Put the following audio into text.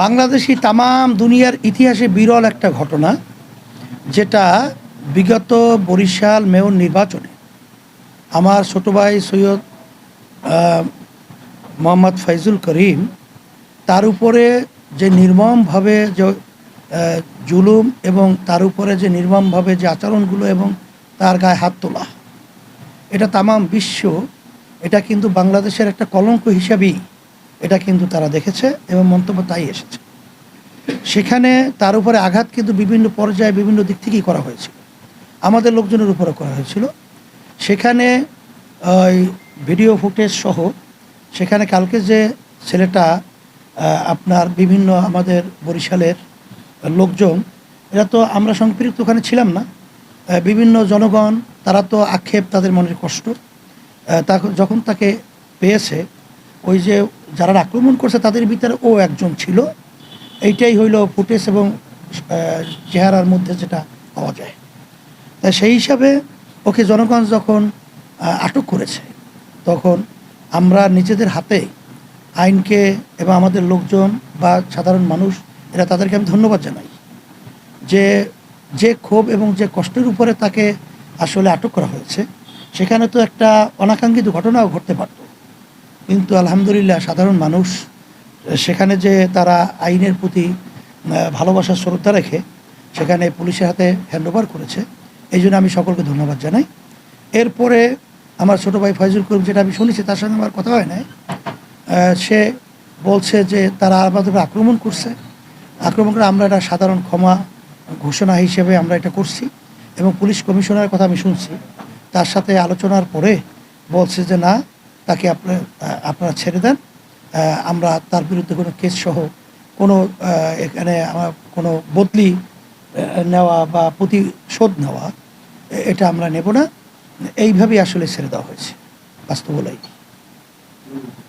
বাংলাদেশি তামাম দুনিয়ার ইতিহাসে বিরল একটা ঘটনা, যেটা বিগত বরিশাল মেয়র নির্বাচনে আমার ছোট ভাই সৈয়দ মোহাম্মদ ফাইজুল করিম, তার উপরে যে নির্মমভাবে যে জুলুম এবং তার উপরে যে নির্মমভাবে যে আচরণগুলো এবং তার গায়ে হাত তোলা, এটা তামাম বিশ্ব, এটা কিন্তু বাংলাদেশের একটা কলঙ্ক হিসাবেই এটা কিন্তু তারা দেখেছে এবং মন্তব্য তাই এসেছে। সেখানে তার উপরে আঘাত কিন্তু বিভিন্ন পর্যায়ে বিভিন্ন দিক থেকেই করা হয়েছিল। আমাদের লোকজনের উপরে করা হয়েছিল। সেখানে, ওই ভিডিও ফুটেজ সহ সেখানে কালকে যে ছেলেটা আপনার বিভিন্ন আমাদের বরিশালের লোকজন, এরা তো আমরা সম্পৃক্ত ওখানে ছিলাম না। বিভিন্ন জনগণ, তারা তো আক্ষেপ তাদের মনের কষ্ট। তা- যখন তাকে পেয়েছে ওই যে যারা আক্রমণ করছে তাদের ভিতরে ও একজন ছিল। এইটাই হইল ফুটেজ এবং চেহারার মধ্যে যেটা পাওয়া যায়। তাই সেই হিসাবে ওকে জনগণ যখন আটক করেছে, তখন আমরা নিজেদের হাতে আইনকে এবং আমাদের লোকজন বা সাধারণ মানুষ, এরা তাদেরকে আমি ধন্যবাদ জানাই যে যে ক্ষোভ এবং যে কষ্টের উপরে তাকে আসলে আটক করা হয়েছে। সেখানে তো একটা অনাকাঙ্ক্ষিত ঘটনাও ঘটতে পারত। কিন্তু আলহামদুলিল্লাহ সাধারণ মানুষ, সেখানে যে তারা আইনের প্রতি ভালোবাসার ভালোবাসা শ্রদ্ধা রেখে সেখানে পুলিশের হাতে হ্যান্ডওভার করেছে, এই জন্য আমি সকলকে ধন্যবাদ জানাই। এরপরে আমার ছোট ভাই ফয়জুল করিম, যেটা আমি শুনেছি, তার সঙ্গে আমার কথা হয় নাই। সে বলছে যে তারা আমাদের আক্রমণ করছে। আক্রমণ করে আমরা এটা সাধারণ ক্ষমা ঘোষণা হিসেবে আমরা এটা করছি এবং পুলিশ কমিশনারের কথা আমি শুনছি। তার সাথে আলোচনার পরে বলছে যে না তাকে আপনার আপনারা ছেড়ে দেন। আমরা তার বিরুদ্ধে কোনো কেস সহ কোনো এখানে আমার কোনো বদলি নেওয়া বা প্রতিশোধ নেওয়া, এটা আমরা নেব না। এইভাবেই আসলে ছেড়ে দেওয়া হয়েছে। বাস্তবলাই